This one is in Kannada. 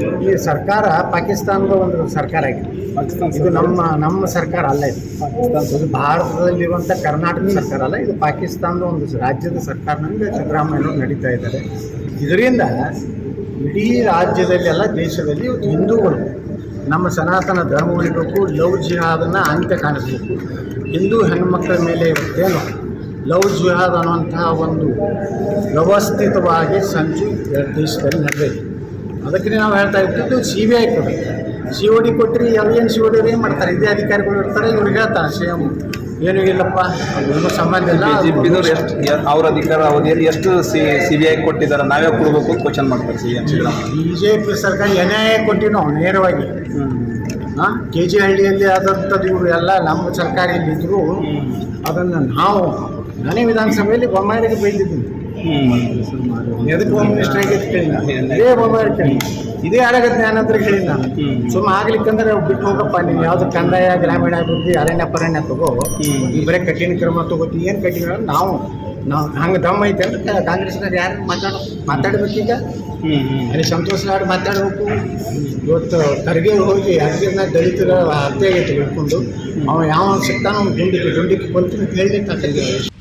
ಈ ಸರ್ಕಾರ ಪಾಕಿಸ್ತಾನದ ಒಂದು ಸರ್ಕಾರ ಆಗಿದೆ. ಇದು ನಮ್ಮ ನಮ್ಮ ಸರ್ಕಾರ ಅಲ್ಲ ಇದು. ಇದು ಭಾರತದಲ್ಲಿರುವಂಥ ಕರ್ನಾಟಕ ಸರ್ಕಾರ ಅಲ್ಲ ಇದು ಪಾಕಿಸ್ತಾನದ ಒಂದು ರಾಜ್ಯದ ಸರ್ಕಾರದಿಂದ ಸಿದ್ದರಾಮಯ್ಯ ನಡೀತಾ ಇದ್ದಾರೆ. ಇದರಿಂದ ಇಡೀ ರಾಜ್ಯದಲ್ಲಿ ಅಲ್ಲ ದೇಶದಲ್ಲಿ ಹಿಂದೂಗಳು ನಮ್ಮ ಸನಾತನ ಧರ್ಮ ಉಳಿಬೇಕು ಲವ್ ಜಿಹಾದನ್ನು ಅಂತ್ಯ ಕಾಣಿಸ್ಬೇಕು. ಹಿಂದೂ ಹೆಣ್ಮಕ್ಳ ಮೇಲೆ ಇರುತ್ತೇನೋ ಲವ್ ಜಿಹಾದ್ ಅನ್ನುವಂತಹ ಒಂದು ವ್ಯವಸ್ಥಿತವಾಗಿ ಸಂಚು ದೇಶದಲ್ಲಿ ನಡೆದಿದೆ. ಅದಕ್ಕೆ ನಾವು ಹೇಳ್ತಾ ಇದ್ದು ಸಿ ಬಿ ಐ ಕೊಡಿ. ಸಿ ಓ ಡಿ ಕೊಟ್ಟರೆ ಏನು ಸಿ ಓ ಡಿ ಏನು ಮಾಡ್ತಾರೆ? ಇದೇ ಅಧಿಕಾರಿಗಳು ಇರ್ತಾರೆ ಇವ್ರಿಗೆ ಹೇಳ್ತಾರೆ ಸಿ ಎಂ ಏನೂ ಇಲ್ಲಪ್ಪ ಏನೂ ಸಂಬಂಧ ಇಲ್ಲ ಬಿಜೆಪಿದವ್ರು ಎಷ್ಟು ಅವ್ರ ಅಧಿಕಾರ ಅವಧಿಯಲ್ಲಿ ಎಷ್ಟು ಸಿ ಸಿ ಬಿ ಐ ಕೊಟ್ಟಿದ್ದಾರೆ ನಾವೇ ಕೊಡಬೇಕು ಅಂತ ಕ್ವಶನ್ ಮಾಡ್ತಾರೆ C M Siddaramaiah B J P ಸರ್ಕಾರ ಏನೇ ಕೊಟ್ಟಿವಿ ನಾವು ನೇರವಾಗಿ. ಹಾಂ ಕೆ ಜಿ ಹಳ್ಳಿಯಲ್ಲಿ ಆದಂಥದ್ದು ಇವರು ಎಲ್ಲ ನಮ್ಮ ಸರ್ಕಾರ ಅದನ್ನು ನಾವು ನಾನೇ ವಿಧಾನಸಭೆಯಲ್ಲಿ ಬೊಮ್ಮಾಯಿಗೆ ಬೈದಿದ್ದೀನಿ. ಎದಕ್ಕೆ ಹೋಮ್ ಮಿನಿಸ್ಟರ್ ಆಗೈತೆ ಕೇಳಿ ನಾನು ಇದೇ ಬೊಮ್ಮಾಯಿ ಕೇಳಿ. ಇದೇ ಆಡಗ ಜ್ಞಾನ ಹತ್ರ ನಾನು. ಸುಮ್ಮ ಆಗ್ಲಿಕ್ಕಂದ್ರೆ ಬಿಟ್ಟು ಹೋಗಪ್ಪ ನೀನು ಯಾವ್ದು ಕಂದಾಯ ಗ್ರಾಮೀಣ ಅಭಿವೃದ್ಧಿ ಅರಣ್ಯ ಪರಣ್ಯ ತಗೋ. ಈ ಬರೀ ಕಠಿಣ ಕ್ರಮ ತಗೋತಿ. ಏನು ಕಠಿಣ? ನಾವು ನಾವು ಹಂಗೆ ದಮ್ಮ ಐತೆ ಅಂದ್ರೆ ಕಾಂಗ್ರೆಸ್ನವ್ರು ಯಾರು ಮಾತಾಡೋ ಮಾತಾಡ್ಬೇಕೀಗ? ಅಲ್ಲಿ ಸಂತೋಷ್ ಲಾಡ್ ಮಾತಾಡಬೇಕು. ಇವತ್ತು ಖರ್ಗೆ ಹೋಗಿ ಅರ್ಗಿನ ದಲಿತರ ಹತ್ಯೆ ಆಗೈತೆ ಹಿಡ್ಕೊಂಡು ಅವ ಯಾವ ಸಿಗ್ತಾನೋ ಅವ್ನು ಗುಂಡಿಗೆ ಗುಂಡಿಗೆ ಕೊಲ್ತೀನಿ ಅಂತ ಹೇಳಲಿಕ್ಕೆ